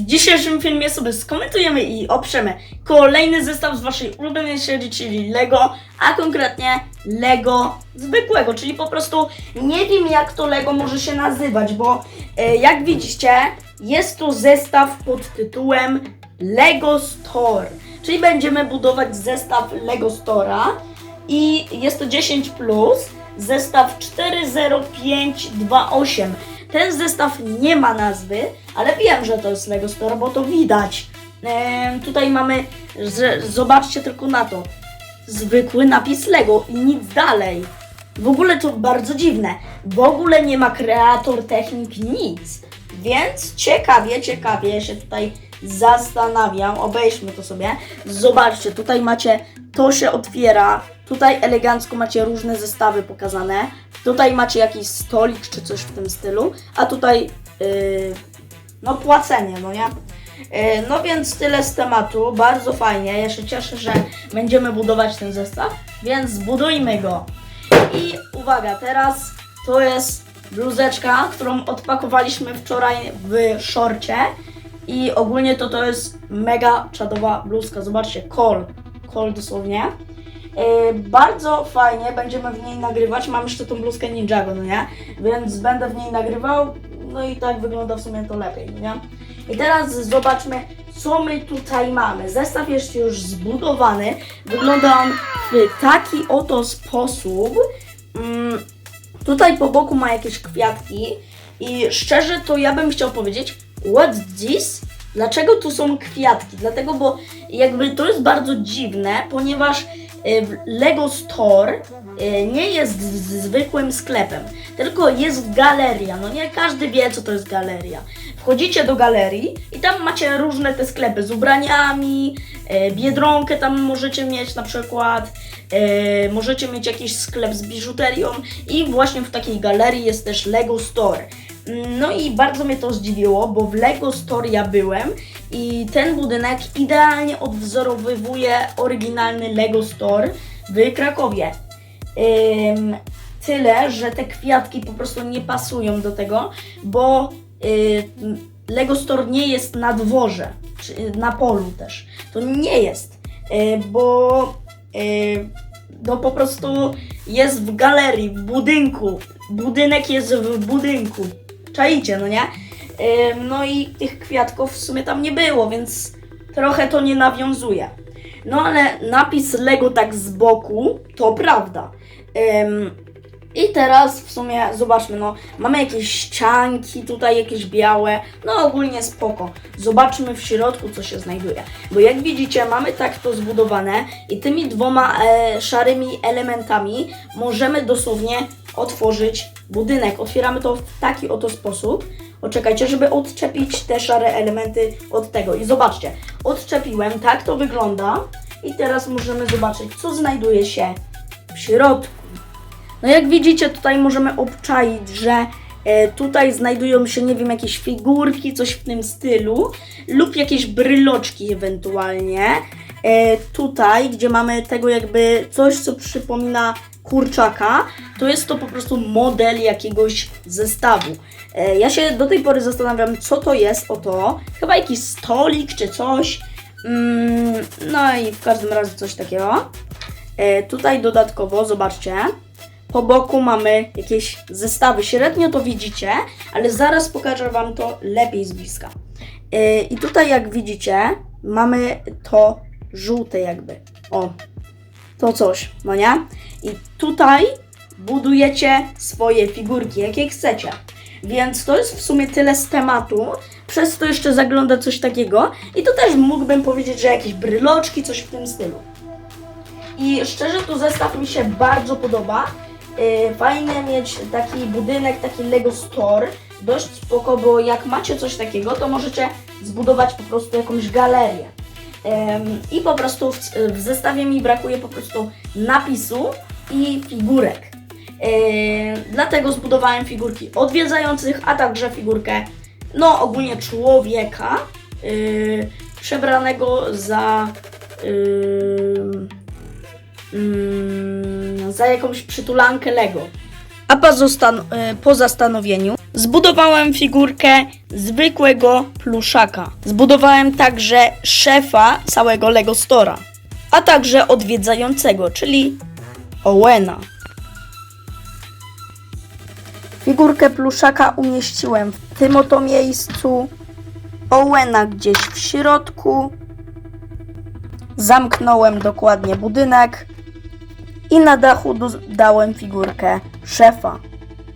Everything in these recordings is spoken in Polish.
W dzisiejszym filmie sobie skomentujemy i oprzemy kolejny zestaw z waszej ulubionej serii, czyli Lego, a konkretnie Lego zwykłego, czyli po prostu nie wiem jak to Lego może się nazywać, bo e, jak widzicie jest tu zestaw pod tytułem Lego Store, czyli będziemy budować zestaw Lego Store'a i jest to 10 plus, zestaw 40528. Ten zestaw nie ma nazwy, ale wiem, że to jest Lego Store, bo to widać. Tutaj mamy, zobaczcie tylko na to, zwykły napis Lego i nic dalej. W ogóle to bardzo dziwne. W ogóle nie ma kreator technik nic. Więc ciekawie, ciekawie się tutaj zastanawiam. Obejrzmy to sobie. Zobaczcie, tutaj macie, to się otwiera. Tutaj elegancko macie różne zestawy pokazane. Tutaj macie jakiś stolik czy coś w tym stylu. A tutaj, yy, no płacenie, no nie? Yy, No więc tyle z tematu, bardzo fajnie. Ja się cieszę, że będziemy budować ten zestaw, więc zbudujmy go. I uwaga, teraz to jest bluzeczka, którą odpakowaliśmy wczoraj w szorcie. I ogólnie to to jest mega czadowa bluzka. Zobaczcie, kol, kol dosłownie. Yy, bardzo fajnie, będziemy w niej nagrywać. Mam jeszcze tą bluzkę Ninjago, no nie? Więc będę w niej nagrywał. No i tak wygląda w sumie to lepiej, no nie? I teraz zobaczmy, co my tutaj mamy. Zestaw jest już zbudowany. Wygląda on w taki oto sposób. Mm, tutaj po boku ma jakieś kwiatki. I szczerze to ja bym chciał powiedzieć, what's this? Dlaczego tu są kwiatki? Dlatego, bo jakby to jest bardzo dziwne, ponieważ Lego Store y, nie jest zwykłym sklepem, tylko jest galeria. No nie każdy wie, co to jest galeria. Wchodzicie do galerii i tam macie różne te sklepy z ubraniami, y, biedronkę tam możecie mieć na przykład, y, możecie mieć jakiś sklep z biżuterią i właśnie w takiej galerii jest też Lego Store. No i bardzo mnie to zdziwiło, bo w Lego Store ja byłem i ten budynek idealnie odwzorowywuje oryginalny Lego Store w Krakowie. Ym, tyle, że te kwiatki po prostu nie pasują do tego, bo Lego Store nie jest na dworze, czy na polu też. To nie jest, y, bo y, no po prostu jest w galerii, w budynku. Budynek jest w budynku. Czaicie, no nie? No i tych kwiatków w sumie tam nie było, więc trochę to nie nawiązuje. No ale napis Lego tak z boku, to prawda. I teraz w sumie zobaczmy, no mamy jakieś ścianki tutaj, jakieś białe, no ogólnie spoko. Zobaczmy w środku, co się znajduje. Bo jak widzicie, mamy tak to zbudowane i tymi dwoma e, szarymi elementami możemy dosłownie otworzyć budynek. Otwieramy to w taki oto sposób. Oczekajcie, żeby odczepić te szare elementy od tego. I zobaczcie, odczepiłem, tak to wygląda. I teraz możemy zobaczyć, co znajduje się w środku. No jak widzicie, tutaj możemy obczaić, że e, tutaj znajdują się, nie wiem, jakieś figurki, coś w tym stylu, lub jakieś bryloczki ewentualnie. E, tutaj, gdzie mamy tego jakby coś, co przypomina kurczaka, to jest to po prostu model jakiegoś zestawu. E, ja się do tej pory zastanawiam, co to jest, oto. Chyba jakiś stolik czy coś. Mm, no i w każdym razie coś takiego. E, tutaj dodatkowo, zobaczcie, po boku mamy jakieś zestawy. Średnio to widzicie, ale zaraz pokażę Wam to lepiej z bliska. E, I tutaj, jak widzicie, mamy to żółte, jakby. O, to coś, no nie? I tutaj budujecie swoje figurki, jakie chcecie. Więc to jest w sumie tyle z tematu. Przez to jeszcze zagląda coś takiego. I to też mógłbym powiedzieć, że jakieś bryloczki, coś w tym stylu. I szczerze to zestaw mi się bardzo podoba. Yy, fajnie mieć taki budynek, taki Lego Store. Dość spoko, bo jak macie coś takiego, to możecie zbudować po prostu jakąś galerię. I po prostu w zestawie mi brakuje po prostu napisu i figurek. Yy, dlatego zbudowałem figurki odwiedzających, a także figurkę, no ogólnie człowieka, yy, przebranego za. Yy, mm, za jakąś przytulankę Lego. A po, y, po zastanowieniu Zbudowałem figurkę zwykłego pluszaka. Zbudowałem także szefa całego Lego Stora, a także odwiedzającego, czyli Owena. Figurkę pluszaka umieściłem w tym oto miejscu, Owena gdzieś w środku, zamknąłem dokładnie budynek i na dachu dałem figurkę szefa.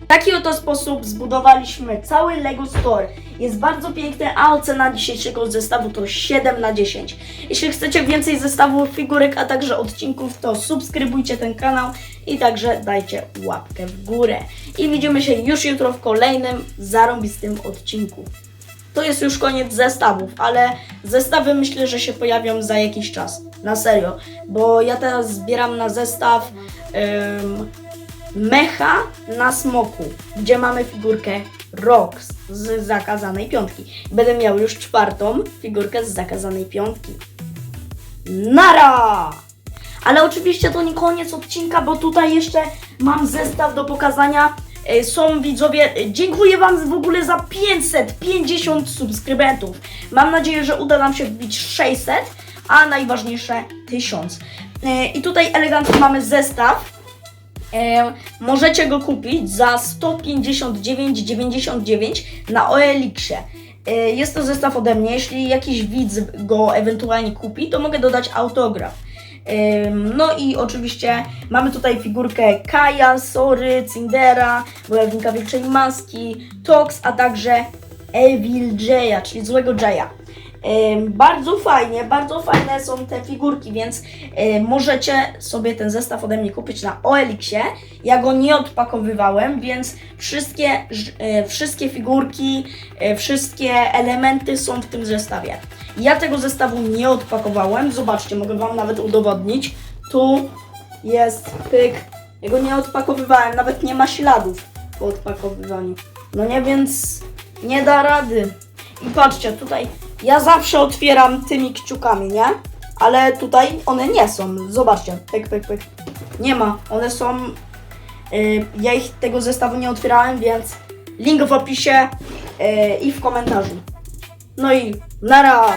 W taki oto sposób zbudowaliśmy cały Lego Store. Jest bardzo piękny, a ocena dzisiejszego zestawu to 7 na 10. Jeśli chcecie więcej zestawów figurek, a także odcinków, to subskrybujcie ten kanał i także dajcie łapkę w górę. I widzimy się już jutro w kolejnym zarąbistym odcinku. To jest już koniec zestawów, ale zestawy myślę, że się pojawią za jakiś czas. Na serio, bo ja teraz zbieram na zestaw ym, mecha na smoku, gdzie mamy figurkę Rox z zakazanej piątki. Będę miał już czwartą figurkę z zakazanej piątki. Nara! Ale oczywiście to nie koniec odcinka, bo tutaj jeszcze mam zestaw do pokazania. E, Są widzowie, e, dziękuję Wam w ogóle za 550 subskrybentów. Mam nadzieję, że uda nam się wbić 600, a najważniejsze 1000. E, I tutaj elegancko mamy zestaw. E, możecie go kupić za 159,99 na OLX-ie. E, Jest to zestaw ode mnie. Jeśli jakiś widz go ewentualnie kupi, to mogę dodać autograf. Ym, No i oczywiście mamy tutaj figurkę Kaja, Sory, Cindera, Wojownika Wilczej Maski, Tox, a także Evil Jaya, czyli złego Jaya. Bardzo fajnie, bardzo fajne są te figurki, więc możecie sobie ten zestaw ode mnie kupić na OLX-ie. Ja go nie odpakowywałem, więc wszystkie, y, wszystkie figurki, y, wszystkie elementy są w tym zestawie. Ja tego zestawu nie odpakowałem. Zobaczcie, mogę Wam nawet udowodnić. Tu jest pyk. Ja go nie odpakowywałem, nawet nie ma śladów po odpakowywaniu. No nie, więc nie da rady. I patrzcie, tutaj ja zawsze otwieram tymi kciukami, nie? Ale tutaj one nie są. Zobaczcie, pyk, pyk, pyk. Nie ma. One są. y, ja ich tego zestawu nie otwierałem, więc link w opisie y, i w komentarzu. No i nara!